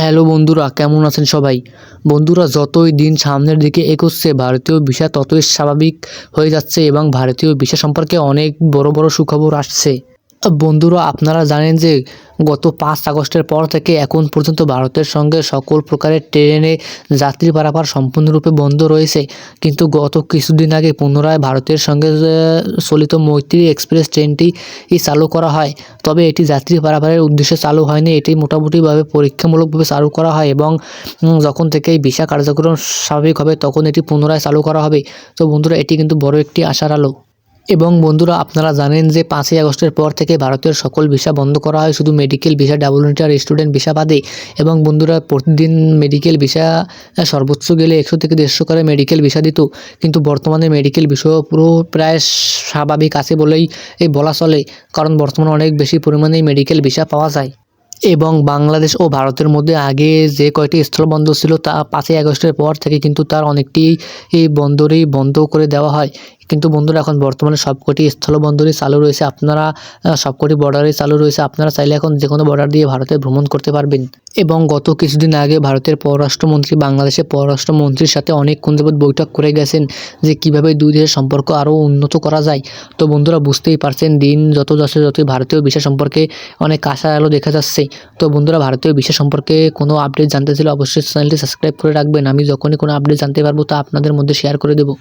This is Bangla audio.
হ্যালো বন্ধুরা, কেমন আছেন সবাই? বন্ধুরা, যতই দিন সামনের দিকে এগোচ্ছে, ভারতীয় ভিসা ততই স্বাভাবিক হয়ে যাচ্ছে এবং ভারতীয় ভিসা সম্পর্কে অনেক বড় বড় সুখবর আসছে। বন্ধুরা, আপনারা জানেন যে গত পাঁচ আগস্টের পর থেকে এখন পর্যন্ত ভারতের সঙ্গে সকল প্রকারের ট্রেনে যাত্রী পারাপার সম্পূর্ণরূপে বন্ধ রয়েছে। কিন্তু গত কিছুদিন আগে পুনরায় ভারতের সঙ্গে চলিত মৈত্রী এক্সপ্রেস ট্রেনটি চালু করা হয়। তবে এটি যাত্রী পারাপারের উদ্দেশ্যে চালু হয়নি। এটি মোটামুটিভাবে পরীক্ষামূলকভাবে চালু করা হয় এবং যখন থেকে এই ভিসা কার্যক্রম স্বাভাবিক হবে, তখন এটি পুনরায় চালু করা হবে। তো বন্ধুরা, এটি কিন্তু বড় একটি আশার আলো। এবং বন্ধুরা, আপনারা জানেন যে পাঁচই আগস্টের পর থেকে ভারতের সকল ভিসা বন্ধ করা হয়, শুধু মেডিকেল ভিসা ডাবলুনিটি আর স্টুডেন্ট ভিসা বাদে এবং বন্ধুরা, প্রতিদিন মেডিকেল ভিসা সর্বোচ্চ গেলে একশো থেকে দেড়শো করে মেডিকেল ভিসা দিত। কিন্তু বর্তমানে মেডিকেল ভিসা পুরো প্রায় স্বাভাবিক আছে বলেই এই বলা চলে। কারণ বর্তমানে অনেক বেশি পরিমাণে মেডিকেল ভিসা পাওয়া যায়। এবং বাংলাদেশ ও ভারতের মধ্যে আগে যে কয়টি স্থলবন্দর ছিল তা পাঁচই আগস্টের পর থেকে কিন্তু তার অনেকটি এই বন্দরই বন্ধ করে দেওয়া হয়। কিন্তু বন্ধুরা, এখন বর্তমানে সবকটি স্থলবন্দরই চালু রয়েছে। আপনারা সবকটি বর্ডারই চালু রয়েছে। আপনারা চাইলে এখন যে কোনো বর্ডার দিয়ে ভারতে ভ্রমণ করতে পারবেন। এবং গত কিছুদিন আগে ভারতের পররাষ্ট্রমন্ত্রী, বাংলাদেশের পররাষ্ট্রমন্ত্রীর সাথে অনেক যাবত বৈঠক করে গেছেন যে কীভাবে দুই দেশের সম্পর্ক আরও উন্নত করা যায়। তো বন্ধুরা, বুঝতেই পারছেন, দিন যত যাচ্ছে যতই ভারতীয় বিষয় সম্পর্কে অনেক আশা আলো দেখা যাচ্ছে। তো বন্ধুরা, ভারতীয় বিশ্ব সম্পর্কে কোনো আপডেট জানতে চাইলে অবশ্যই চ্যানেলটি সাবস্ক্রাইব করে রাখবেন। আমি যখনই কোনো আপডেট জানতে পারব তা আপনাদের মধ্যে শেয়ার করে দেবো।